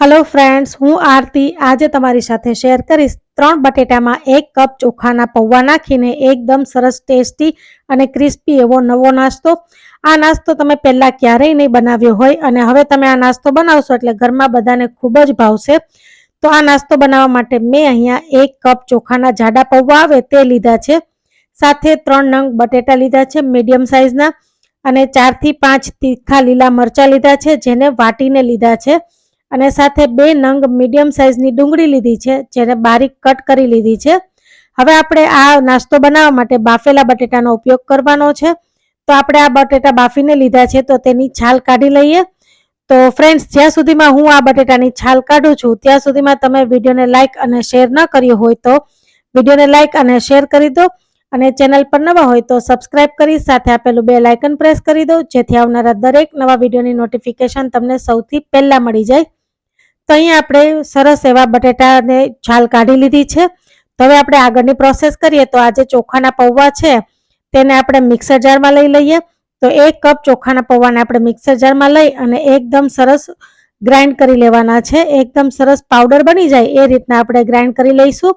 Hello friends હું આરતી. આજે તમારી સાથે શેર કરીશ ત્રણ બટેટામાં એક કપ ચોખાના પૌવા નાખીને એકદમ સરસ ટેસ્ટી અને ક્રિસ્પી એવો નવો નાસ્તો. આ નાસ્તો તમે પહેલાં ક્યારેય નહીં બનાવ્યો હોય અને હવે તમે આ નાસ્તો બનાવશો એટલે ઘરમાં બધાને ખૂબ જ ભાવશે. તો આ નાસ્તો બનાવવા માટે મેં અહીંયા એક કપ ચોખાના જાડા પૌવા આવે તે લીધા છે. સાથે ત્રણ નંગ બટેટા લીધા છે મીડિયમ સાઇઝના અને ચારથી પાંચ તીખા લીલા મરચાં લીધા છે જેને વાટીને લીધા છે. અને સાથે બે નંગ મીડિયમ સાઇઝની ડુંગળી લીધી છે, જેને બારીક કટ કરી લીધી છે. હવે આપણે આ નાસ્તો બનાવવા માટે બાફેલા બટેટાનો ઉપયોગ કરવાનો છે. તો આપણે આ બટેટા બાફીને લીધા છે, તો તેની છાલ કાઢી લઈએ. તો ફ્રેન્ડ્સ, જ્યાં સુધીમાં હું આ બટેટાની છાલ કાઢું છું, ત્યાં સુધીમાં તમે વિડીયોને લાઇક અને શેર ન કર્યો હોય તો વિડીયોને લાઇક અને શેર કરી દો. અને ચેનલ પર નવા હોય તો સબસ્ક્રાઇબ કરી, સાથે આપેલું બે લાઇકન પ્રેસ કરી દો, જેથી આવનારા દરેક નવા વિડીયોની નોટિફિકેશન તમને સૌથી પહેલાં મળી જાય. તો અહીંયા આપણે સરસ એવા બટેટાને છાલ કાઢી લીધી છે. તો હવે આપણે આગળની પ્રોસેસ કરીએ. તો આજે ચોખાના પૌવા છે, તેને આપણે મિક્સર જારમાં લઈ લઈએ. તો એક કપ ચોખાના પૌવાને આપણે મિક્સર જારમાં લઈ અને એકદમ સરસ ગ્રાઇન્ડ કરી લેવાના છે. એકદમ સરસ પાવડર બની જાય એ રીતના આપણે ગ્રાઇન્ડ કરી લઈશું.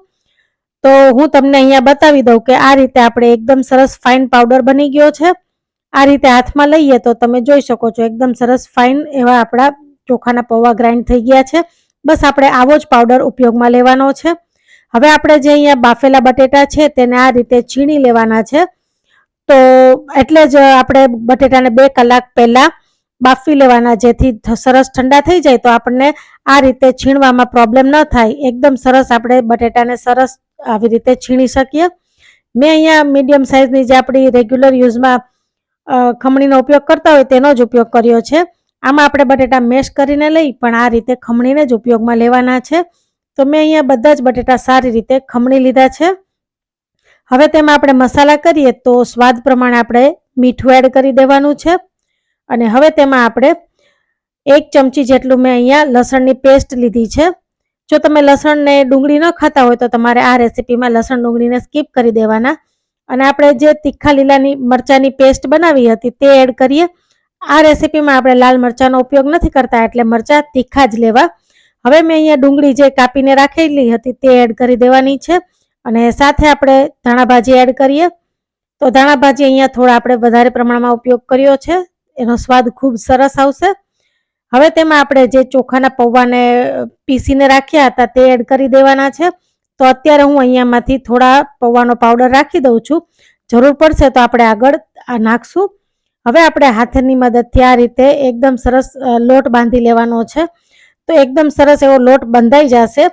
તો હું તમને અહીંયા બતાવી દઉં કે આ રીતે આપણે એકદમ સરસ ફાઇન પાવડર બની ગયો છે. આ રીતે હાથમાં લઈએ તો તમે જોઈ શકો છો એકદમ સરસ ફાઇન એવા આપણા ચોખાના પૌવા ગ્રાઇન્ડ થઈ ગયા છે. બસ આપણે આવો જ પાવડર ઉપયોગમાં લેવાનો છે. હવે આપણે જે અહીંયા બાફેલા બટેટા છે તેને આ રીતે છીણી લેવાના છે. તો એટલે જ આપણે બટેટાને બે કલાક પહેલાં બાફી લેવાના, જેથી સરસ ઠંડા થઈ જાય તો આપણને આ રીતે છીણવામાં પ્રોબ્લેમ ન થાય. એકદમ સરસ આપણે બટેટાને સરસ આવી રીતે છીણી શકીએ. મેં અહીંયા મીડિયમ સાઇઝની જે આપણી રેગ્યુલર યુઝમાં ખમણીનો ઉપયોગ કરતા હોય તેનો જ ઉપયોગ કર્યો છે. આમાં આપણે બટેટા મેશ કરીને લઈ, પણ આ રીતે ખમણીને જ ઉપયોગમાં લેવાના છે. તો મેં અહીંયા બધા જ બટેટા સારી રીતે ખમણી લીધા છે. હવે તેમાં આપણે મસાલા કરીએ તો સ્વાદ પ્રમાણે આપણે મીઠું એડ કરી દેવાનું છે. અને હવે તેમાં આપણે એક ચમચી જેટલું મેં અહીંયા લસણની પેસ્ટ લીધી છે. જો તમે લસણને ડુંગળી ન ખાતા હોય તો તમારે આ રેસીપીમાં લસણ ડુંગળીને સ્કીપ કરી દેવાના. અને આપણે જે તીખા લીલાની મરચાંની પેસ્ટ બનાવી હતી તે એડ કરીએ. આ રેસીપીમાં આપણે લાલ મરચાંનો ઉપયોગ નથી કરતા એટલે મરચાં તીખા જ લેવા. હવે મેં અહીંયા ડુંગળી જે કાપીને રાખેલી હતી તે એડ કરી દેવાની છે અને સાથે આપણે ધાણાભાજી એડ કરીએ. તો ધાણાભાજી અહીંયા થોડા આપણે વધારે પ્રમાણમાં ઉપયોગ કર્યો છે. એનો સ્વાદ ખૂબ સરસ આવશે. હવે તેમાં આપણે જે ચોખાના પૌવાને પીસીને રાખ્યા હતા તે એડ કરી દેવાના છે. તો અત્યારે હું અહીંયામાંથી થોડા પૌવાનો પાવડર રાખી દઉં છું. જરૂર પડશે તો આપણે આગળ આ નાખશું. હવે આપણે હાથની મદદથી આ રીતે એકદમ સરસ લોટ બાંધી લેવાનો છે. તો એકદમ સરસ એવો લોટ બંધાઈ જશે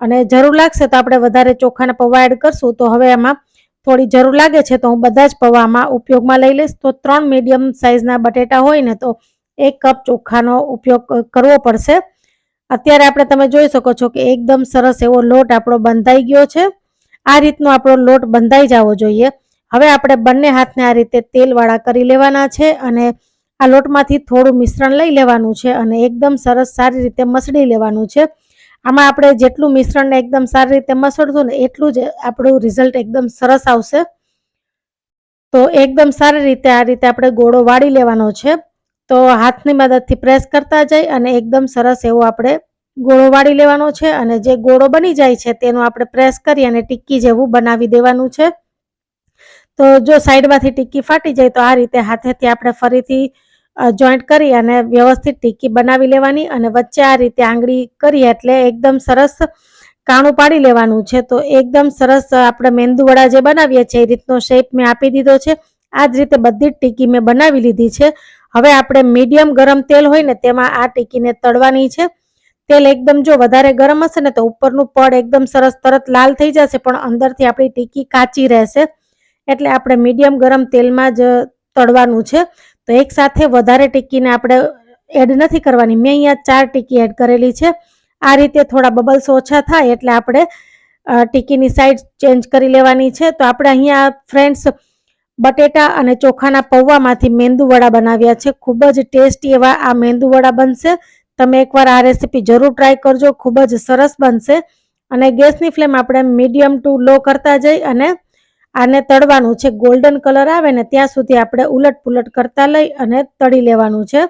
અને જરૂર લાગશે તો આપણે વધારે ચોખાના પૌવા એડ કરશું. તો હવે એમાં થોડી જરૂર લાગે છે તો હું બધા જ પૌવામાં ઉપયોગમાં લઈ લઈશ. તો ત્રણ મીડિયમ સાઇઝના બટેટા હોય ને તો એક કપ ચોખાનો ઉપયોગ કરવો પડશે. અત્યારે આપણે તમે જોઈ શકો છો કે એકદમ સરસ એવો લોટ આપણો બંધાઈ ગયો છે. આ રીતનો આપણો લોટ બંધાઈ જવો જોઈએ. હવે આપણે બંને હાથને આ રીતે તેલવાળા કરી લેવાના છે અને આ લોટમાંથી થોડું મિશ્રણ લઈ લેવાનું છે અને એકદમ સરસ સારી રીતે મસળી લેવાનું છે. આમાં આપણે જેટલું મિશ્રણને એકદમ સારી રીતે મસળશું ને એટલું જ આપણું રિઝલ્ટ એકદમ સરસ આવશે. તો એકદમ સારી રીતે આ રીતે આપણે ગોળો વાળી લેવાનો છે. તો હાથની મદદથી પ્રેસ કરતા જાય અને એકદમ સરસ એવો આપણે ગોળો વાળી લેવાનો છે અને જે ગોળો બની જાય છે તેનો આપણે પ્રેસ કરી અને ટિક્કી જેવું બનાવી દેવાનું છે. તો જો સાઈડમાંથી ટીકી ફાટી જાય તો આ રીતે હાથેથી આપણે ફરીથી જોઈન્ટ કરી અને વ્યવસ્થિત ટીકી બનાવી લેવાની અને વચ્ચે આ રીતે આંગળી કરી એટલે એકદમ સરસ કાણું પાડી લેવાનું છે. તો એકદમ સરસ આપણે મેંદુવડા જે બનાવીએ છીએ એ રીતનો શેપ મેં આપી દીધો છે. આ જ રીતે બધી જ ટીકી મેં બનાવી લીધી છે. હવે આપણે મીડિયમ ગરમ તેલ હોય ને તેમાં આ ટીકીને તળવાની છે. તેલ એકદમ જો વધારે ગરમ હશે ને તો ઉપરનું પડ એકદમ સરસ તરત લાલ થઈ જશે પણ અંદરથી આપણી ટીકી કાચી રહેશે. એટલે આપણે મીડિયમ ગરમ તેલમાં જ તળવાનું છે. તો એક સાથે વધારે ટીકીને આપણે એડ નથી કરવાની. મેં અહીંયા ચાર ટીકી એડ કરેલી છે. આ રીતે થોડા બબલ્સ ઓછા થાય એટલે આપણે ટીકીની સાઈડ ચેન્જ કરી લેવાની છે. તો આપણે અહીંયા ફ્રેન્ડ્સ, બટેટા અને ચોખાના પૌવામાંથી મેંદુવડા બનાવ્યા છે. ખૂબ જ ટેસ્ટી એવા આ મેંદુવડા બનશે. તમે એકવાર આ રેસીપી જરૂર ટ્રાય કરજો. ખૂબ જ સરસ બનશે. અને ગેસની ફ્લેમ આપણે મીડિયમ ટુ લો કરતા જઈ અને આને તળવાનું છે. ગોલ્ડન કલર આવે ને ત્યાં સુધી આપણે ઉલટ પુલટ કરતા લઈ અને તળી લેવાનું છે.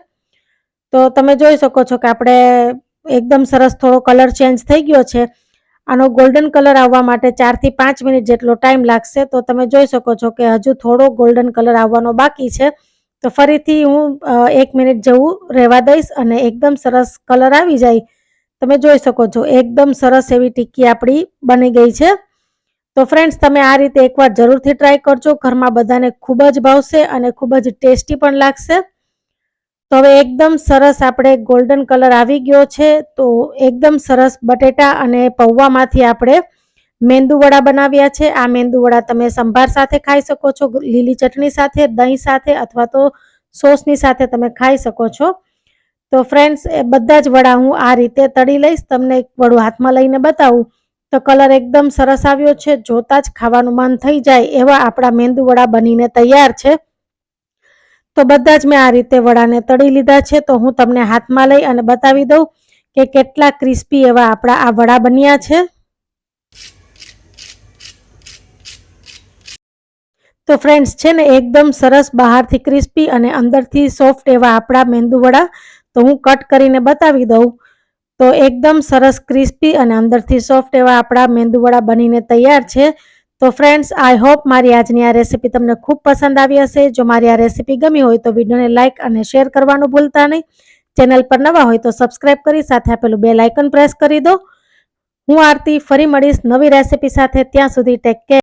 તો તમે જોઈ શકો છો કે આપણે એકદમ સરસ થોડો કલર ચેન્જ થઈ ગયો છે. આનો ગોલ્ડન કલર આવવા માટે ચારથી પાંચ મિનિટ જેટલો ટાઈમ લાગશે. તો તમે જોઈ શકો છો કે હજુ થોડો ગોલ્ડન કલર આવવાનો બાકી છે. તો ફરીથી હું એક મિનિટ જેવું રહેવા દઈશ અને એકદમ સરસ કલર આવી જાય. તમે જોઈ શકો છો, એકદમ સરસ એવી ટિક્કી આપણી બની ગઈ છે. તો ફ્રેન્ડ્સ તમે આ રીતે એકવાર જરૂરથી ટ્રાય કરજો. ઘરમાં બધાને ખૂબ જ ભાવશે અને ખૂબ જ ટેસ્ટી પણ લાગશે. તો હવે એકદમ સરસ આપણે ગોલ્ડન કલર આવી ગયો છે. તો એકદમ સરસ બટેટા અને પૌવામાંથી આપણે મેંદુવડા બનાવ્યા છે. આ મેંદુવડા તમે સંભાર સાથે ખાઈ શકો છો, લીલી ચટણી સાથે, દહીં સાથે અથવા તો સોસની સાથે તમે ખાઈ શકો છો. તો ફ્રેન્ડ્સ એ બધા જ વડા હું આ રીતે તળી લઈશ. તમને એક વડું હાથમાં લઈને બતાવું. તો કલર એકદમ સરસ આવ્યો છે. જોતા જ ખાવાનું મન થઈ જાય એવા આપણા મેંદુવડા બનીને તૈયાર છે. તો બધા જ મેં આ રીતે વડાને તળી લીધા છે. તો હું તમને હાથમાં લઈ અને બતાવી દઉં કે કેટલા ક્રિસ્પી એવા આપણા આ વડા બન્યા છે. તો ફ્રેન્ડ્સ, છે ને એકદમ સરસ બહારથી ક્રિસ્પી અને અંદરથી સોફ્ટ એવા આપણા મેંદુવડા તો હું કટ કરીને બતાવી દઉં. તો એકદમ સરસ, ક્રિસ્પી અને અંદરથી સોફ્ટ એવા આપણા મેંદુવડા બનીને તૈયાર છે. તો ફ્રેન્ડ્સ, આઈ હોપ મારી આજની આ રેસીપી તમને ખૂબ પસંદ આવી હશે. જો મારી આ રેસીપી ગમી હોય તો વિડીયોને લાઇક અને શેર કરવાનું ભૂલતા નહીં. ચેનલ પર નવા હોય તો સબસ્ક્રાઇબ કરી સાથે આપેલું બે લાઇકન પ્રેસ કરી દો. હું આરતી ફરી મળીશ નવી રેસીપી સાથે. ત્યાં સુધી ટેક કેર.